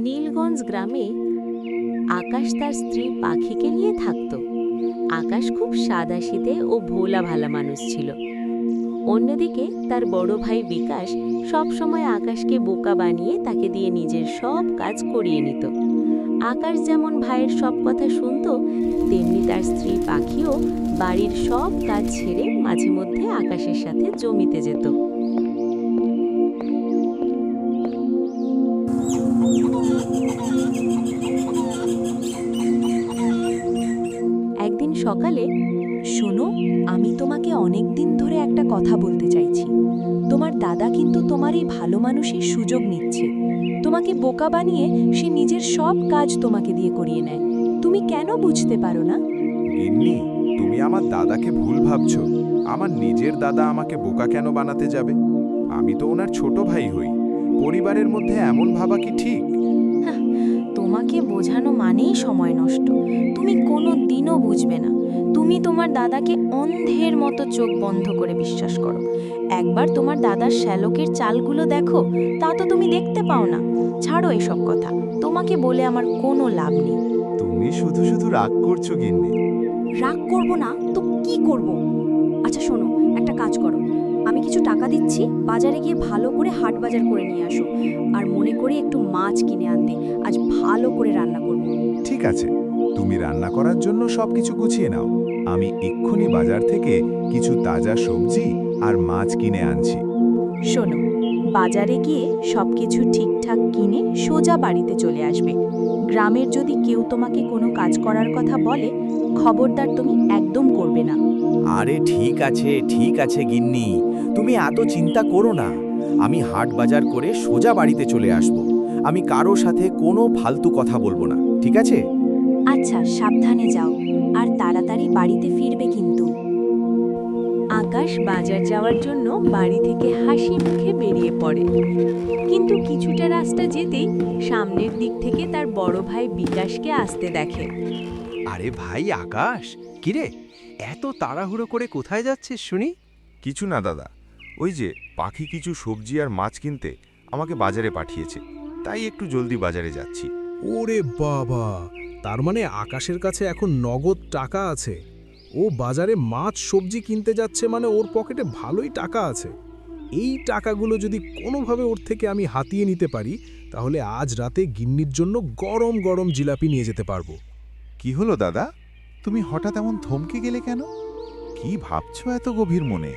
নীলগঞ্জ গ্রামে আকাশ তার স্ত্রী পাখিকে নিয়ে থাকত। আকাশ খুব সাদাসিধে ও ভোলা ভালা মানুষ ছিল। অন্যদিকে তার বড় ভাই বিকাশ সবসময় আকাশকে বোকা বানিয়ে তাকে দিয়ে নিজের সব কাজ করিয়ে নিত। আকাশ যেমন ভাইয়ের সব কথা শুনতো, তেমনি তার স্ত্রী পাখিও বাড়ির সব কাজ ছেড়ে মাঝে মধ্যে আকাশের সাথে জমিতে যেত। দাদা কিন্তু তোমার এই ভালো মানুষের সুযোগ নিচ্ছে। তোমাকে বোকা বানিয়ে সে নিজের সব কাজ তোমাকে দিয়ে করিয়ে নেয়। তুমি কেন বুঝতে পারো না? এমনি তুমি আমার দাদাকে ভুল ভাবছ। আমার নিজের দাদা আমাকে বোকা কেন বানাতে যাবে? আমি তো ওনার ছোট ভাই হই। পরিবারের মধ্যে এমন ভাবা কি ঠিক? তোমাকে বোঝানো মানেই সময় নষ্ট। তুমি কোনো দিনও বুঝবে না। তুমি তোমার দাদাকে অন্ধের মতো চোখ বন্ধ করে বিশ্বাস করো। একবার তোমার দাদার শ্যালকের চালগুলো দেখো তা তো তুমি দেখতে পাও না। ছাড়ো এসব কথা তোমাকে বলে আমার কোনো লাভ নেই। তুমি শুধু শুধু রাগ করছ গিন্নি। রাগ করব না? তো কি করব? আচ্ছা শোনো একটা কাজ করো। আমি কিছু টাকা দিচ্ছি বাজারে গিয়ে ভালো করে হাট বাজার করে নিয়ে আসো। আর মনে করে একটু মাছ কিনে আনতে আজ ভালো করে রান্না করব। ঠিক আছে তুমি রান্না করার জন্য সবকিছু গুছিয়ে নাও। আমি এক্ষুনি বাজার থেকে কিছু তাজা সবজি আর মাছ কিনে আনছি। শোনো বাজারে গিয়ে সবকিছু ঠিকঠাক কিনে সোজা বাড়িতে চলে আসবে। গ্রামের যদি কেউ তোমাকে কোনো কাজ করার কথা বলে খবরদার তুমি একদম করবে না। আরে ঠিক আছে ঠিক আছে গিন্নি তুমি এত চিন্তা করো না। আমি হাট বাজার করে সোজা বাড়িতে চলে আসব। আমি কারও সাথে কোনো ফালতু কথা বলব না ঠিক আছে? আচ্ছা সাবধানে যাও। আর তাড়াতাড়ি বাড়িতে ফিরবে কিন্তু। আকাশ বাজার যাওয়ার জন্য বাড়ি থেকে হাসি মুখে বেরিয়ে পড়ে। কিন্তু কিছুটা রাস্তা যেতেই সামনের দিক থেকে তার বড় ভাই বিকাশকে আসতে দেখে। আরে ভাই আকাশ কিরে? এত তাড়াহুড়ো করে কোথায় যাচ্ছিস শুনি? কিছু না দাদা ওই যে পাখি কিছু সবজি আর মাছ কিনতে আমাকে বাজারে পাঠিয়েছে তাই একটু জলদি বাজারে যাচ্ছি। ওরে বাবা তার মানে আকাশের কাছে এখন নগদ টাকা আছে। ও বাজারে মাছ সবজি কিনতে যাচ্ছে মানে ওর পকেটে ভালোই টাকা আছে। এই টাকাগুলো যদি কোনোভাবে ওর থেকে আমি হাতিয়ে নিতে পারি তাহলে আজ রাতে গিন্নির জন্য গরম গরম জিলাপি নিয়ে যেতে পারব। কি হলো দাদা? তুমি হঠাৎ এমন থমকে গেলে কেন? কি ভাবছ এত গভীর মনে?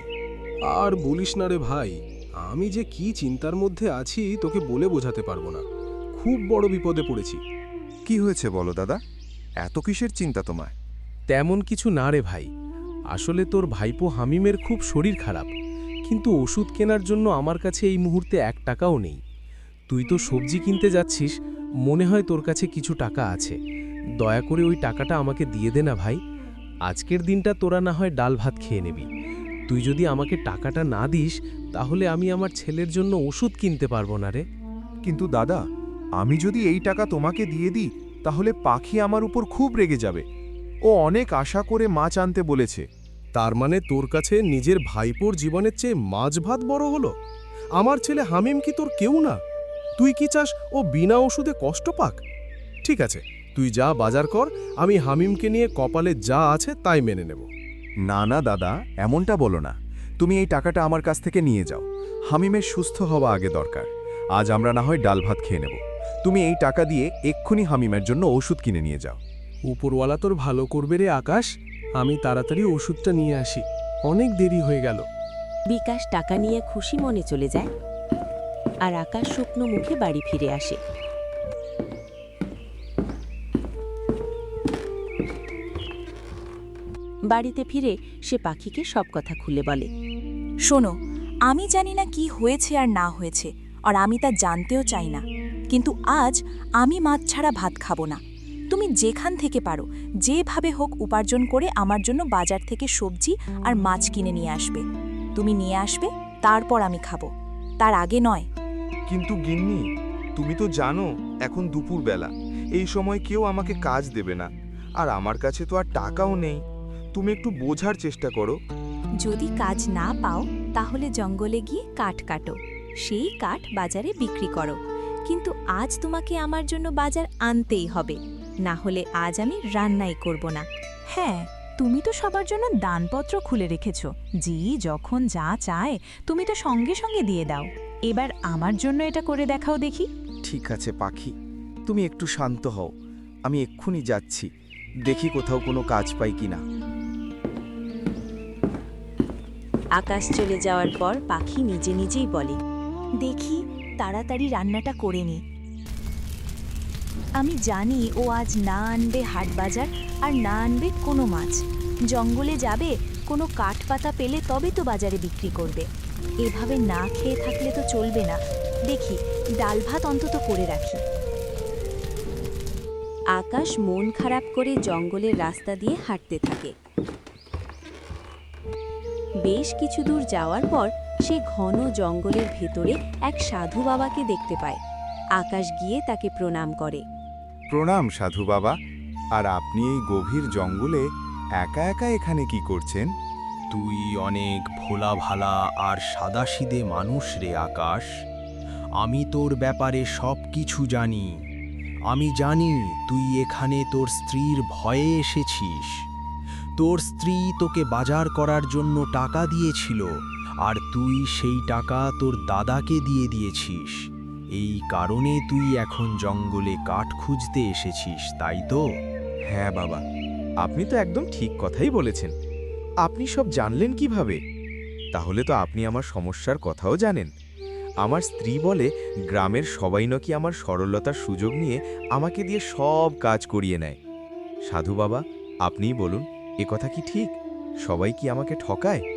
আর বলিস না রে ভাই আমি যে কি চিন্তার মধ্যে আছি তোকে বলে বোঝাতে পারব না। খুব বড় বিপদে পড়েছি। কি হয়েছে বলো দাদা? এত কিসের চিন্তা তোমায়? তেমন কিছু না রে ভাই। আসলে তোর ভাইপো হামিমের খুব শরীর খারাপ। কিন্তু ওষুধ কেনার জন্য আমার কাছে এই মুহূর্তে এক টাকাও নেই। তুই তো সবজি কিনতে যাচ্ছিস মনে হয় তোর কাছে কিছু টাকা আছে। দয়া করে ওই টাকাটা আমাকে দিয়ে দে না ভাই। আজকের দিনটা তোরা না হয় ডাল ভাত খেয়ে নেবি। তুই যদি আমাকে টাকাটা না দিস তাহলে আমি আমার ছেলের জন্য ওষুধ কিনতে পারব না রে। কিন্তু দাদা আমি যদি এই টাকা তোমাকে দিয়ে দিই তাহলে পাখি আমার উপর খুব রেগে যাবে। ও অনেক আশা করে মাছ আনতে বলেছে। তার মানে তোর কাছে নিজের ভাইপোর জীবনের চেয়ে মাছ ভাত বড় হলো? আমার ছেলে হামিম কি তোর কেউ না? তুই কি চাস ও বিনা ওষুধে কষ্ট পাক? ঠিক আছে তুই যা বাজার কর আমি হামিমকে নিয়ে কপালে যা আছে তাই মেনে নেব। না না দাদা এমনটা বলো না। তুমি এই টাকাটা আমার কাছ থেকে নিয়ে যাও। হামিমের সুস্থ হওয়া আগে দরকার। আজ আমরা না হয় ডাল ভাত খেয়ে নেব। তুমি এই টাকা দিয়ে এক্ষুনি হামিমের জন্য ওষুধ কিনে নিয়ে যাও। উপরওয়ালা তোর ভালো করবে রে আকাশ। আমি তাড়াতাড়ি ওষুধটা নিয়ে আসি। অনেক দেরি হয়ে গেল। বিকাশ টাকা নিয়ে খুশি মনে চলে যায় আর আকাশ শুকনো মুখে বাড়ি ফিরে আসে। বাড়িতে ফিরে সে পাখিকে সব কথা খুলে বলে। শোনো আমি জানি না কি হয়েছে আর না হয়েছে আর আমি তা জানতেও চাই না। কিন্তু আজ আমি মাছ ছাড়া ভাত খাব না। তুমি যেখান থেকে পারো যেভাবে হোক উপার্জন করে আমার জন্য বাজার থেকে সবজি আর মাছ কিনে নিয়ে আসবে। তুমি নিয়ে আসবে তারপর আমি খাব। তার আগে নয়। কিন্তু গিন্নি তুমি তো জানো এখন দুপুর বেলা এই সময় কেউ আমাকে কাজ দেবে না। আর আমার কাছে তো আর টাকাও নেই। তুমি একটু বোঝার চেষ্টা করো। যদি কাজ না পাও তাহলে জঙ্গলে গিয়ে কাঠ কাটো। সেই কাঠ বাজারে বিক্রি করো। কিন্তু আজ তোমাকে আমার জন্য বাজার আনতেই হবে। না হলে আজ আমি রান্নাই করব না। হ্যাঁ তুমি তো সবার জন্য দানপত্র খুলে রেখেছ। জি যখন যা চায় তুমি তো সঙ্গে সঙ্গে দিয়ে দাও। এবার আমার জন্য এটা করে দেখাও দেখি। ঠিক আছে পাখি। তুমি একটু শান্ত হও। আমি এক্ষুনি যাচ্ছি। দেখি কোথাও কোনো কাজ পাই কিনা। আকাশ চলে যাওয়ার পর পাখি নিজে নিজেই বলে দেখি তাড়াতাড়ি রান্নাটা করে নি। আমি জানি ও আজ না আনবে হাট বাজার আর না আনবে কোনো মাছ। জঙ্গলে যাবে, কোনো কাঠ পাতা পেলে তবে তো বাজারে বিক্রি করবে। এভাবে না খেয়ে থাকলে তো চলবে না। দেখি, ডাল ভাত অন্তত করে রাখি। আকাশ মন খারাপ করে জঙ্গলের রাস্তা দিয়ে হাঁটতে থাকে। বেশ কিছু দূর যাওয়ার পর সে ঘন জঙ্গলের ভেতরে এক সাধু বাবাকে দেখতে পায়। আকাশ গিয়ে তাকে প্রণাম করে। প্রণাম সাধু বাবা। আর আপনি এই গভীর জঙ্গলে একা একা এখানে কি করছেন? তুই অনেক ভোলা ভালা আর সাদাসিদে মানুষ রে আকাশ। আমি তোর ব্যাপারে সব কিছু জানি। আমি জানি তুই এখানে তোর স্ত্রীর ভয়ে এসেছিস। তোর স্ত্রী তোকে বাজার করার জন্য টাকা দিয়েছিল। আর তুই সেই টাকা তোর দাদাকে দিয়ে দিয়েছিস। এই কারণে তুই এখন জঙ্গলে কাঠ খুঁজতে এসেছিস, তাই তো? হ্যাঁ বাবা, আপনি তো একদম ঠিক কথাই বলেছেন। আপনি সব জানলেন কীভাবে? তাহলে তো আপনি আমার সমস্যার কথাও জানেন। আমার স্ত্রী বলে, গ্রামের সবাই নাকি আমার সরলতার সুযোগ নিয়ে আমাকে দিয়ে সব কাজ করিয়ে নেয়। সাধু বাবা, আপনিই বলুন, এ কথা কি ঠিক? সবাই কি আমাকে ঠকায়?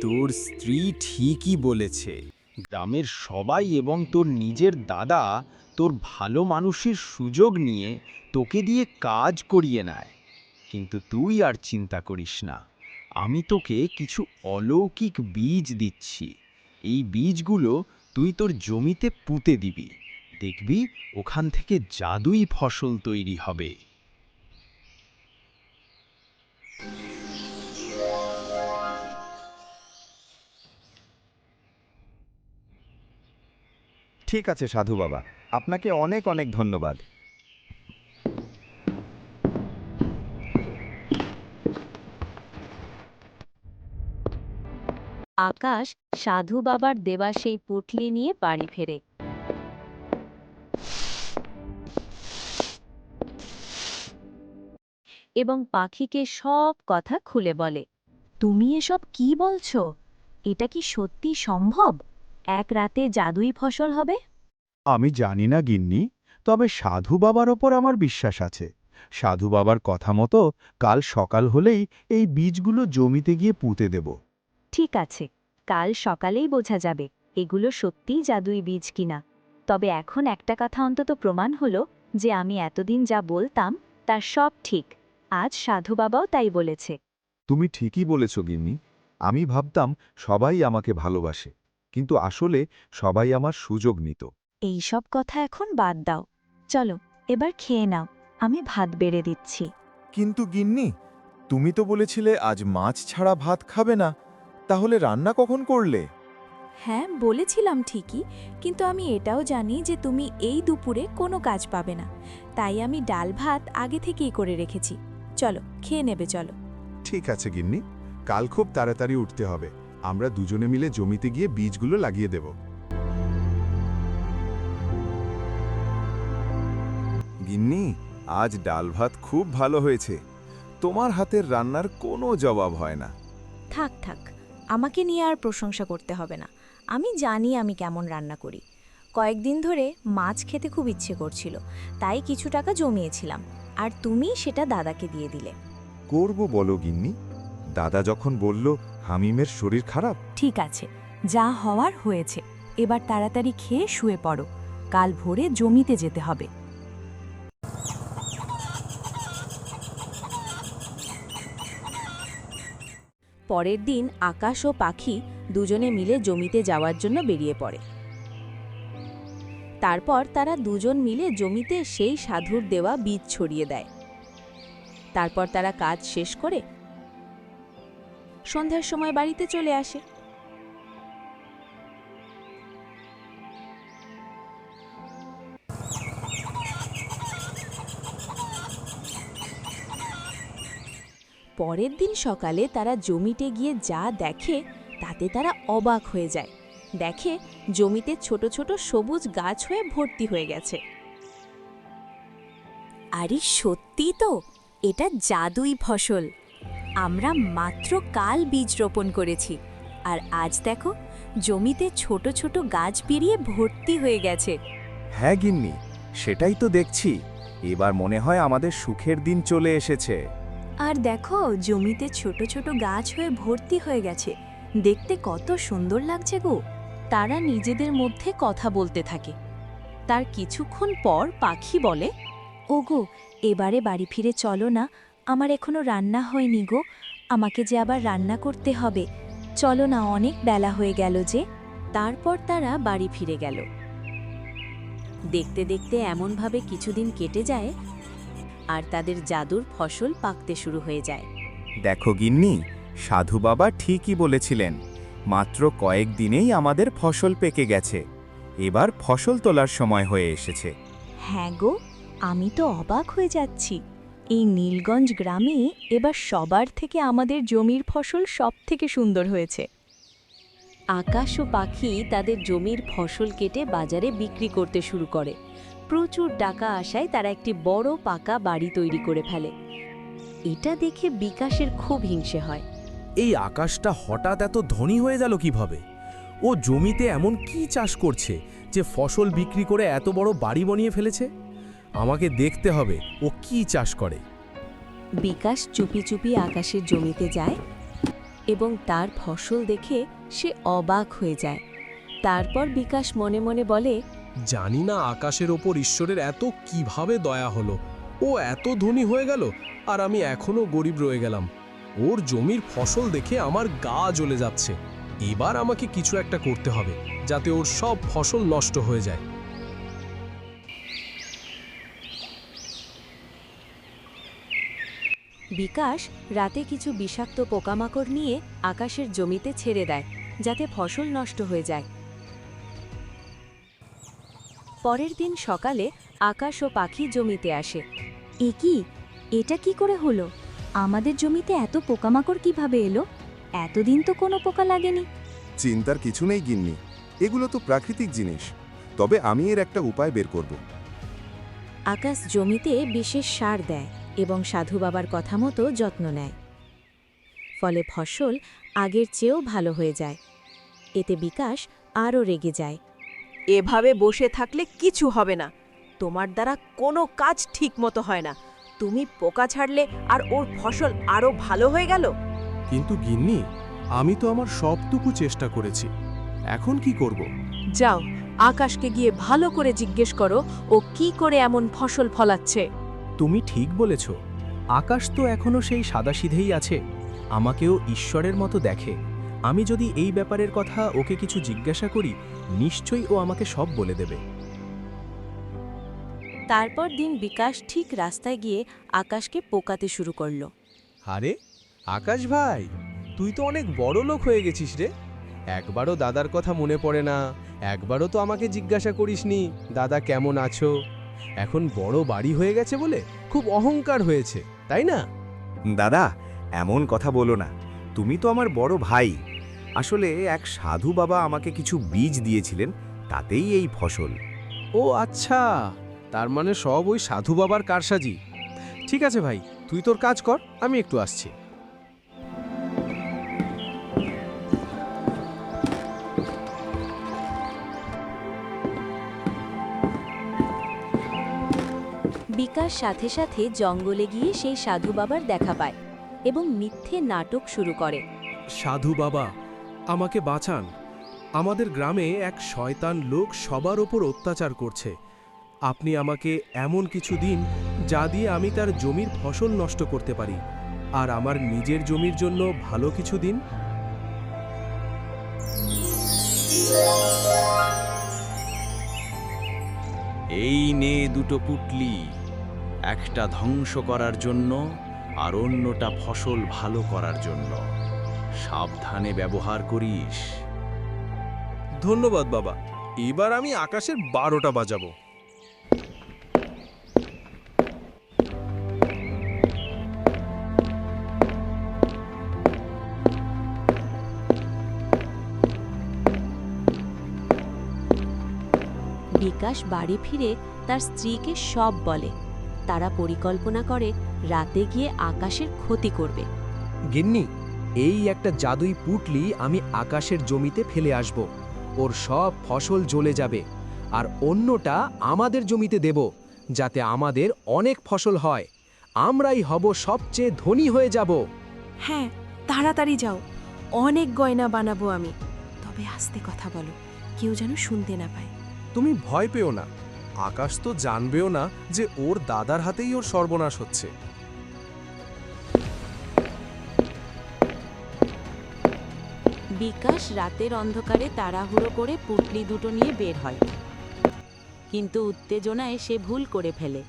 তোর স্ত্রী ঠিকই বলেছে। গ্রামের সবাই এবং তোর নিজের দাদা তোর ভালো মানুষের সুযোগ নিয়ে তোকে দিয়ে কাজ করিয়ে নেয়। কিন্তু তুই আর চিন্তা করিস না। আমি তোকে কিছু অলৌকিক বীজ দিচ্ছি। এই বীজগুলো তুই তোর জমিতে পুঁতে দিবি। দেখবি ওখান থেকে জাদুই ফসল তৈরি হবে। ঠিক আছে, সাধু বাবা। আপনাকে অনেক অনেক ধন্যবাদ। আকাশ সাধু বাবার দেওয়া সেই পুটলি নিয়ে বাড়ি ফেরে। এবং পাখিকে সব কথা খুলে বলে, তুমি এসব কি বলছো? এটা কি সত্যি সম্ভব? এক রাতে জাদুই ফসল হবে? আমি জানি না গিন্নি তবে সাধু বাবার ওপর আমার বিশ্বাস আছে। সাধু বাবার কথা মতো কাল সকাল হলেই এই বীজগুলো জমিতে গিয়ে পুঁতে দেব। ঠিক আছে কাল সকালেই বোঝা যাবে এগুলো সত্যিই জাদুই বীজ কিনা। তবে এখন একটা কথা অন্তত প্রমাণ হলো যে আমি এতদিন যা বলতাম তার সব ঠিক। আজ সাধু বাবাও তাই বলেছে। তুমি ঠিকই বলেছ গিন্নি। আমি ভাবতাম সবাই আমাকে ভালোবাসে। কিন্তু আসলে সবাই আমার সুযোগ নিত। এই সব কথা এখন বাদ দাও। চলো এবার খেয়ে নাও। আমি ভাত বেড়ে দিচ্ছি। কিন্তু গিন্নি তুমি তো বলেছিলে আজ মাছ ছাড়া ভাত খাবে না। তাহলে রান্না কখন করলে? হ্যাঁ বলেছিলাম ঠিকই। কিন্তু আমি এটাও জানি যে তুমি এই দুপুরে কোনো কাজ পাবে না। তাই আমি ডাল ভাত আগে থেকেই করে রেখেছি। চলো খেয়ে নেবে চলো। ঠিক আছে গিন্নি। কাল খুব তাড়াতাড়ি উঠতে হবে। আমরা দুজনে মিলে জমিতে গিয়ে বীজগুলো লাগিয়ে দেব। গিন্নি আজ ডাল ভাত খুব ভালো হয়েছে। তোমার হাতের রান্নার কোনো জবাব হয় না। থাক থাক আমাকে নিয়ে আর প্রশংসা করতে হবে না। আমি জানি আমি কেমন রান্না করি। কয়েকদিন ধরে মাছ খেতে খুব ইচ্ছে করছিল তাই কিছু টাকা জমিয়েছিলাম আর তুমি সেটা দাদাকে দিয়ে দিলে। করব বলো গিন্নি। দাদা যখন বলল হামিমের শরীর খারাপ? ঠিক আছে, যা হওয়ার হয়েছে। এবার তাড়াতাড়ি খেয়ে শুয়ে পড়ো। কাল ভোরে জমিতে যেতে হবে। পরের দিন আকাশ ও পাখি দুজনে মিলে জমিতে যাওয়ার জন্য বেরিয়ে পড়ে। তারপর তারা দুজন মিলে জমিতে সেই সাধুর দেওয়া বীজ ছড়িয়ে দেয়। তারপর তারা কাজ শেষ করে সন্ধ্যার সময় বাড়িতে চলে আসে। পরের দিন সকালে তারা জমিতে গিয়ে যা দেখে, তাতে তারা অবাক হয়ে যায়। দেখে জমিতে ছোট ছোট সবুজ গাছ হয়ে ভর্তি হয়ে গেছে। আরে সত্যি তো, এটা জাদুই ফসল। আমরা মাত্র কাল বীজ রোপণ করেছি। আর আজ দেখো জমিতে ছোট ছোট গাছ বেরিয়ে ভর্তি হয়ে গেছে। হ্যাঁ গিন্নি সেটাই তো দেখছি। এবার মনে হয় আমাদের সুখের দিন চলে এসেছে। আর দেখো জমিতে ছোট ছোট গাছ হয়ে ভর্তি হয়ে গেছে। দেখতে কত সুন্দর লাগছে গো। তারা নিজেদের মধ্যে কথা বলতে থাকে। তার কিছুক্ষণ পর পাখি বলে ওগো এবারে বাড়ি ফিরে চলো না। আমার এখনও রান্না হয়নি গো আমাকে যে আবার রান্না করতে হবে। চলো না অনেক বেলা হয়ে গেল যে। তারপর তারা বাড়ি ফিরে গেল। দেখতে দেখতে এমনভাবে কিছুদিন কেটে যায় আর তাদের জাদুর ফসল পাকতে শুরু হয়ে যায়। দেখো গিন্নি সাধু বাবা ঠিকই বলেছিলেন মাত্র কয়েক দিনেই আমাদের ফসল পেকে গেছে। এবার ফসল তোলার সময় হয়ে এসেছে। হ্যাঁ গো আমি তো অবাক হয়ে যাচ্ছি। এই নীলগঞ্জ গ্রামে এবার সবার থেকে আমাদের জমির ফসল সব থেকে সুন্দর হয়েছে। আকাশ ও পাখি তাদের জমির ফসল কেটে বাজারে বিক্রি করতে শুরু করে। প্রচুর টাকা আসায় তারা একটি বড় পাকা বাড়ি তৈরি করে ফেলে। এটা দেখে বিকাশের খুব হিংসে হয়। এই আকাশটা হঠাৎ এত ধনী হয়ে গেল কীভাবে? ও জমিতে এমন কি চাষ করছে যে ফসল বিক্রি করে এত বড় বাড়ি বানিয়ে ফেলেছে? আমাকে দেখতে হবে ও কি চাষ করে। বিকাশ চুপি চুপি আকাশের জমিতে যায় এবং তার ফসল দেখে সে অবাক হয়ে যায়। তারপর বিকাশ মনে মনে বলে জানি না আকাশের ওপর ঈশ্বরের এত কীভাবে দয়া হলো। ও এত ধনী হয়ে গেল আর আমি এখনও গরিব রয়ে গেলাম। ওর জমির ফসল দেখে আমার গা জ্বলে যাচ্ছে। এবার আমাকে কিছু একটা করতে হবে যাতে ওর সব ফসল নষ্ট হয়ে যায়। বিকাশ রাতে কিছু বিষাক্ত পোকামাকড় নিয়ে আকাশের জমিতে ছেড়ে দেয় যাতে ফসল নষ্ট হয়ে যায়। পরের দিন সকালে আকাশ ও পাখি জমিতে আসে। এ কি? এটা কি করে হলো? আমাদের জমিতে এত পোকামাকড় কীভাবে এলো? এতদিন তো কোনো পোকা লাগেনি। চিন্তার কিছু নেই গিন্নি এগুলো তো প্রাকৃতিক জিনিস। তবে আমি এর একটা উপায় বের করব। আকাশ জমিতে বিশেষ সার দেয়। এবং সাধু বাবার কথা মতো যত্ন নেয়। ফলে ফসল আগের চেয়েও ভালো হয়ে যায়। এতে বিকাশ আরও রেগে যায়। এভাবে বসে থাকলে কিছু হবে না। তোমার দ্বারা কোনো কাজ ঠিক মতো হয় না। তুমি পোকা ছাড়লে আর ওর ফসল আরও ভালো হয়ে গেল। কিন্তু গিন্নি আমি তো আমার সবটুকু চেষ্টা করেছি। এখন কি করব? যাও আকাশকে গিয়ে ভালো করে জিজ্ঞেস করো ও কি করে এমন ফসল ফলাচ্ছে। তুমি ঠিক বলেছ। আকাশ তো এখনও সেই সাদাসিধেই আছে। আমাকেও ঈশ্বরের মতো দেখে। আমি যদি এই ব্যাপারের কথা ওকে কিছু জিজ্ঞাসা করি নিশ্চয়ই ও আমাকে সব বলে দেবে। তারপর দিন বিকাশ ঠিক রাস্তায় গিয়ে আকাশকে পোকাতে শুরু করল। আরে আকাশ ভাই তুই তো অনেক বড় লোক হয়ে গেছিস রে। একবারও দাদার কথা মনে পড়ে না। একবারও তো আমাকে জিজ্ঞাসা করিসনি দাদা কেমন আছো? এখন বড় বাড়ি হয়ে গেছে বলে খুব অহংকার হয়েছে তাই না? দাদা এমন কথা বলো না। তুমি তো আমার বড় ভাই। আসলে এক সাধু বাবা আমাকে কিছু বীজ দিয়েছিলেন তাতেই এই ফসল। ও আচ্ছা তার মানে সব ওই সাধু বাবার কারসাজি। ঠিক আছে ভাই তুই তোর কাজ কর আমি একটু আসছি। বিকাশ সাথে সাথে জঙ্গলে গিয়ে সেই সাধু বাবার দেখা পায় এবং মিথ্যে নাটক শুরু করে। সাধু বাবা আমাকে বাঁচান। আমাদের গ্রামে এক শয়তান লোক সবার ওপর অত্যাচার করছে। আপনি আমাকে এমন কিছু দিন যা দিয়ে আমি তার জমির ফসল নষ্ট করতে পারি। আর আমার নিজের জমির জন্য ভালো কিছু দিন। এই নে দুটো পুটলি। একটা ধ্বংস করার জন্য আর অন্যটা ফসল ভালো করার জন্য। সাবধানে ব্যবহার করিস। ধন্যবাদ বাবা। এবার আমি আকাশের বারোটা বাজাবো। বিকাশ বাড়ি ফিরে তার স্ত্রীকে সব বলে। তারা পরিকল্পনা করে রাতে গিয়ে আকাশের ক্ষতি করবে। গিন্নি এই একটা জাদুই পুটলি আমি আকাশের জমিতে ফেলে আসব। ওর সব ফসল জ্বলে যাবে। আর অন্যটা আমাদের জমিতে দেব যাতে আমাদের অনেক ফসল হয়। আমরাই হব সবচেয়ে ধনী হয়ে যাব। হ্যাঁ তাড়াতাড়ি যাও। অনেক গয়না বানাবো আমি। তবে আস্তে কথা বলো কেউ যেন শুনতে না পায়। তুমি ভয় পেও না। আকাশ তো জানবেও না যে ওর দাদার হাতেই ওর সর্বনাশ হচ্ছে। বিকাশ রাতের অন্ধকারে তাড়াহুড়ো করে পুটলি দুটো নিয়ে বের হয়। কিন্তু উত্তেজনায় সে ভুল করে ফেলে।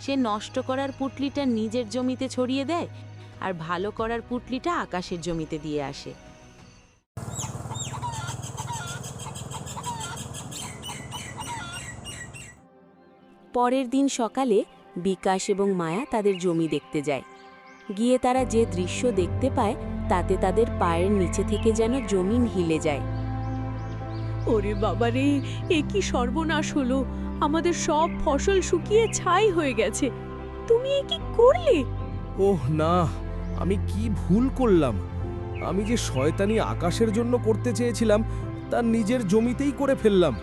সে নষ্ট করার পুটলিটা নিজের জমিতে ছড়িয়ে দেয় আর ভালো করার পুটলিটা আকাশের জমিতে দিয়ে আসে। পরের দিন সকালে বিকাশ এবং মায়া তাদের জমি দেখতে যায়। গিয়ে তারা যে দৃশ্য দেখতে পায় তাতে তাদের পায়ের নিচে থেকে যেন জমিন হিলে যায়। ওরে বাবারে এ কি সর্বনাশ হলো! আমাদের সব ফসল শুকিয়ে ছাই হয়ে গেছে। তুমি এ কি করলে? ওহ না আমি কি ভুল করলাম? আমি যে শয়তানি আকাশের জন্য করতে চেয়েছিলাম তা নিজের জমিতেই করে ফেললাম।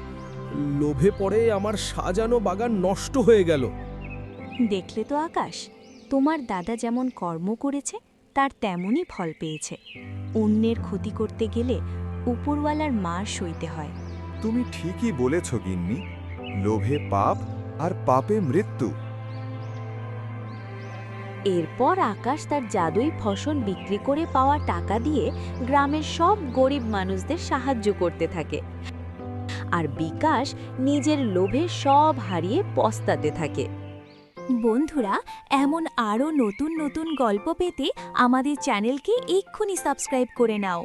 লোভে পড়ে আমার সাজানো বাগান নষ্ট হয়ে গেল। দেখলে তো আকাশ তোমার দাদা যেমন কর্ম করেছে তার তেমনই ফল পেয়েছে। অন্যের ক্ষতি করতে গেলে উপরওয়ালার মার সইতে হয়। তুমি ঠিকই বলেছ গিন্নি। লোভে পাপ আর পাপে মৃত্যু। এরপর আকাশ তার জাদুই ফসল বিক্রি করে পাওয়া টাকা দিয়ে গ্রামের সব গরিব মানুষদের সাহায্য করতে থাকে। আর বিকাশ নিজের লোভে সব হারিয়ে পস্তাতে থাকে। বন্ধুরা, এমন আরও নতুন নতুন গল্প পেতে আমাদের চ্যানেলকে এক্ষুনি সাবস্ক্রাইব করে নাও।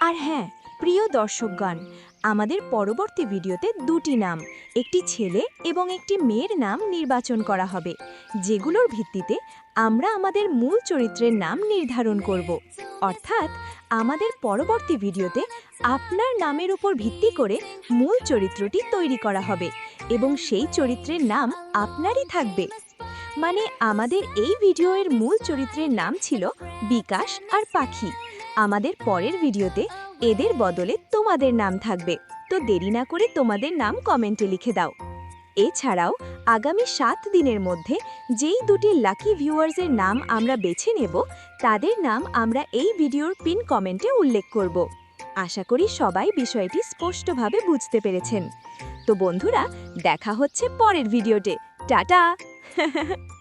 আর হ্যাঁ প্রিয় দর্শকগণ, আমাদের পরবর্তী ভিডিওতে দুটি নাম, একটি ছেলে এবং একটি মেয়ের নাম নির্বাচন করা হবে, যেগুলোর ভিত্তিতে আমরা আমাদের মূল চরিত্রের নাম নির্ধারণ করব। অর্থাৎ আমাদের পরবর্তী ভিডিওতে আপনার নামের উপর ভিত্তি করে মূল চরিত্রটি তৈরি করা হবে এবং সেই চরিত্রের নাম আপনারই থাকবে। মানে আমাদের এই ভিডিওর মূল চরিত্রের নাম ছিল বিকাশ আর পাখি। আমাদের পরের ভিডিওতে এদের বদলে তোমাদের নাম থাকবে। তো দেরি না করে তোমাদের নাম কমেন্টে লিখে দাও। এছাড়াও আগামী সাত দিনের মধ্যে যেই দুটি লাকি ভিউয়ার্সের নাম আমরা বেছে নেব, তাদের নাম আমরা এই ভিডিওর পিন কমেন্টে উল্লেখ করব। আশা করি সবাই বিষয়টি স্পষ্টভাবে বুঝতে পেরেছেন। তো বন্ধুরা, দেখা হচ্ছে পরের ভিডিওতে। টাটা!